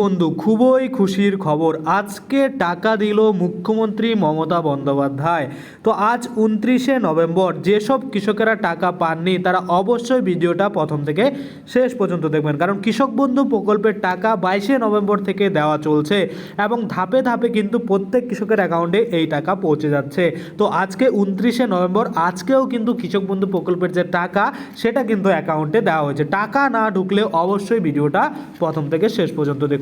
বন্ধু, খুবই খুশির খবর। আজকে টাকা দিল মুখ্যমন্ত্রী মমতা বন্দ্যোপাধ্যায়। তো আজ উনত্রিশে নভেম্বর, যেসব কৃষকেরা টাকা পাননি, তারা অবশ্যই ভিডিওটা প্রথম থেকে শেষ পর্যন্ত দেখবেন। কারণ কৃষক বন্ধু প্রকল্পের টাকা বাইশে নভেম্বর থেকে দেওয়া চলছে এবং ধাপে ধাপে কিন্তু প্রত্যেক কৃষকের অ্যাকাউন্টে এই টাকা পৌঁছে যাচ্ছে। তো আজকে উনত্রিশে নভেম্বর, আজকেও কিন্তু কৃষক বন্ধু প্রকল্পের যে টাকা, সেটা কিন্তু অ্যাকাউন্টে দেওয়া হয়েছে। টাকা না ঢুকলে অবশ্যই ভিডিওটা প্রথম থেকে শেষ পর্যন্ত দেখুন।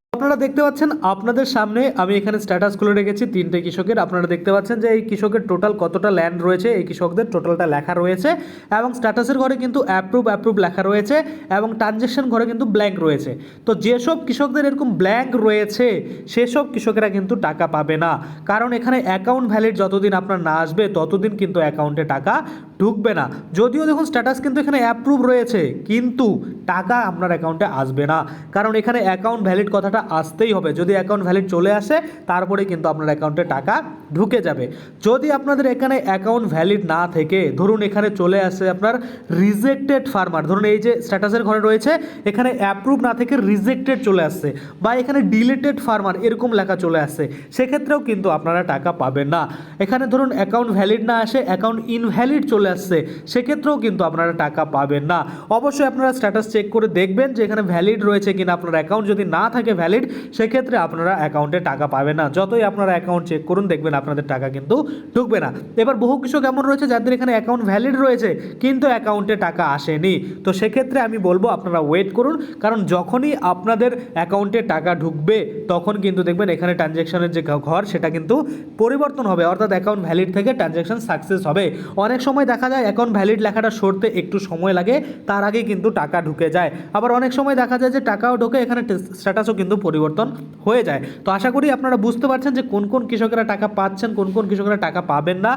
আপনারা দেখতে পাচ্ছেন, আপনাদের সামনে আমি এখানে স্ট্যাটাস খুলে রেখেছি তিনটে কৃষকের। আপনারা দেখতে পাচ্ছেন যে এই কৃষকের টোটাল কতটা ল্যান্ড রয়েছে, এই কৃষকদের টোটালটা লেখা রয়েছে এবং স্ট্যাটাসের ঘরে কিন্তু অ্যাপ্রুভ অ্যাপ্রুভ লেখা রয়েছে এবং ট্রানজ্যাকশন ঘরে কিন্তু ব্ল্যাঙ্ক রয়েছে। তো যেসব কৃষকদের এরকম ব্ল্যাঙ্ক রয়েছে, সেসব কৃষকেরা কিন্তু টাকা পাবে না। কারণ এখানে অ্যাকাউন্ট ভ্যালিড যতদিন আপনার না আসবে, ততদিন কিন্তু অ্যাকাউন্টে টাকা ঢুকবে না। যদিও দেখুন স্ট্যাটাস কিন্তু এখানে অ্যাপ্রুভ রয়েছে, কিন্তু টাকা আপনার অ্যাকাউন্টে আসবে না। কারণ এখানে অ্যাকাউন্ট ভ্যালিড কথাটা আসতেই হবে। যদি অ্যাকাউন্ট ভ্যালিড চলে আসে তারপরে কিন্তু আপনার অ্যাকাউন্টে টাকা ঢুকে যাবে। যদি আপনাদের এখানে অ্যাকাউন্ট ভ্যালিড না থেকে, ধরুন এখানে চলে আসে আপনার রিজেক্টেড ফার্মার ধরুন এই যে স্ট্যাটাসের ঘরে রয়েছে, এখানে অ্যাপ্রুভ না থেকে রিজেক্টেড চলে আসছে, বা এখানে ডিলেটেড ফার্মার এরকম লেখা চলে আসছে, সেক্ষেত্রেও কিন্তু আপনারা টাকা পাবেন না। এখানে ধরুন অ্যাকাউন্ট ভ্যালিড না আসে অ্যাকাউন্ট ইনভ্যালিড চলে আসছে, সেক্ষেত্রেও কিন্তু আপনারা টাকা পাবেন না। অবশ্যই আপনারা স্ট্যাটাস চেক করে দেখবেন যে এখানে ভ্যালিড রয়েছে কিনা। আপনার অ্যাকাউন্ট যদি না থাকে ভ্যালিড সেক্ষেত্রে আপনারা অ্যাকাউন্টে টাকা পাবেন না। যতই আপনারা অ্যাকাউন্ট চেক করুন, দেখবেন আপনাদের টাকা কিন্তু ঢুকবে না। এবার বহু কৃষক এমন রয়েছে যাদের এখানে অ্যাকাউন্ট ভ্যালিড রয়েছে, কিন্তু অ্যাকাউন্টে টাকা আসেনি। তো সেক্ষেত্রে আমি বলব, আপনারা ওয়েট করুন। কারণ যখনই আপনাদের অ্যাকাউন্টে টাকা ঢুকবে, তখন কিন্তু দেখবেন এখানে ট্রানজ্যাকশনের যে ঘর, সেটা কিন্তু পরিবর্তন হবে। অর্থাৎ অ্যাকাউন্ট ভ্যালিড থেকে ট্রানজ্যাকশন সাকসেস হবে। অনেক সময় দেখা যায় অ্যাকাউন্ট ভ্যালিড লেখাটা সরতে একটু সময় লাগে, তার আগে কিন্তু টাকা ঢুকে যায়। আবার অনেক সময় দেখা যায় যে টাকাও ঢোকে, এখানে স্ট্যাটাসও কিন্তু পরিবর্তন হয়ে যায়। তো আশা করি আপনারা বুঝতে পারছেন যে কোন কোন কৃষকেরা টাকা পাচ্ছেন, কোন কোন কৃষকেরা টাকা পাবেন না।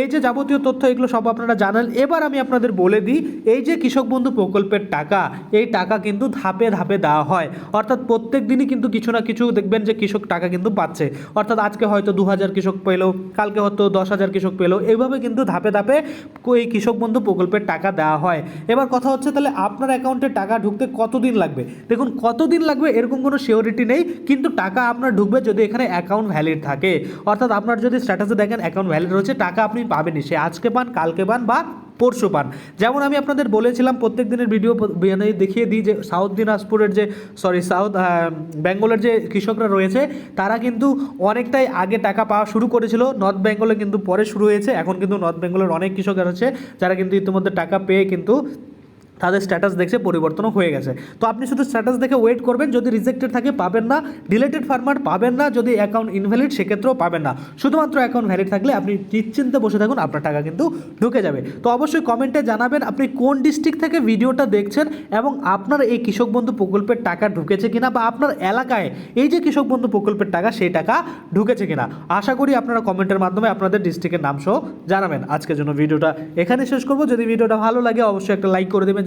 এই যে যাবতীয় তথ্য, এগুলো সব আপনারা জানান। এবার আমি আপনাদের বলে দিই, এই যে কৃষক বন্ধু প্রকল্পের টাকা, এই টাকা কিন্তু ধাপে ধাপে দেওয়া হয়। অর্থাৎ প্রত্যেক দিনই কিন্তু কিছু না কিছু দেখবেন যে কৃষক টাকা কিন্তু পাচ্ছে। অর্থাৎ আজকে হয়তো দু হাজার কৃষক পেল, কালকে হয়তো দশ হাজার কৃষক পেল, এইভাবে কিন্তু ধাপে ধাপে এই কৃষক বন্ধু প্রকল্পের টাকা দেওয়া হয়? এবার কথা হচ্ছে তাহলে আপনার অ্যাকাউন্টে টাকা ঢুকতে কতদিন লাগবে? দেখুন, কতদিন লাগবে এরকম কোনো সিওরিটি নেই, কিন্তু টাকা আপনার ঢুকবে যদি এখানে অ্যাকাউন্ট ভ্যালিড থাকে। অর্থাৎ আপনার যদি স্ট্যাটাসে দেখেন অ্যাকাউন্ট ভ্যালিড রয়েছে, টাকা আপনি পাবেনই। সে আজকে পান, কালকে পান বা পরশু পান। যেমন আমি আপনাদের বলেছিলাম, প্রত্যেক দিনের ভিডিও মানে দেখিয়ে দিই যে সাউথ দিনাজপুরের যে সরি সাউথ বেঙ্গলের যে কৃষকরা রয়েছে, তারা কিন্তু অনেকটাই আগে টাকা পাওয়া শুরু করেছিল। নর্থ বেঙ্গলে কিন্তু পরে শুরু হয়েছে। এখন কিন্তু নর্থ বেঙ্গলের অনেক কৃষক আছে যারা কিন্তু ইতিমধ্যে টাকা পেয়ে কিন্তু তাদের স্ট্যাটাস দেখছে পরিবর্তনও হয়ে গেছে। তো আপনি শুধু স্ট্যাটাস দেখে ওয়েট করবেন, যদি রিজেক্টেড থাকে পাবেন না ডিলেটেড ফার্মার পাবেন না, যদি অ্যাকাউন্ট ইনভ্যালিড সেক্ষেত্রেও পাবেন না। শুধুমাত্র অ্যাকাউন্ট ভ্যালিড থাকলে আপনি নিশ্চিন্তে বসে থাকুন, আপনার টাকা কিন্তু ঢুকে যাবে। তো অবশ্যই কমেন্টে জানাবেন, আপনি কোন ডিস্ট্রিক্ট থেকে ভিডিওটা দেখছেন এবং আপনার এই কৃষক বন্ধু প্রকল্পের টাকা ঢুকেছে কিনা বা আপনার এলাকায় এই যে কৃষক বন্ধু প্রকল্পের টাকা, সেই টাকা ঢুকেছে কিনা। আশা করি আপনারা কমেন্টের মাধ্যমে আপনাদের ডিস্ট্রিক্টের নাম সহ জানাবেন। আজকের জন্য ভিডিওটা এখানে শেষ করব। যদি ভিডিওটা ভালো লাগে, অবশ্যই একটা লাইক করে দেবেন।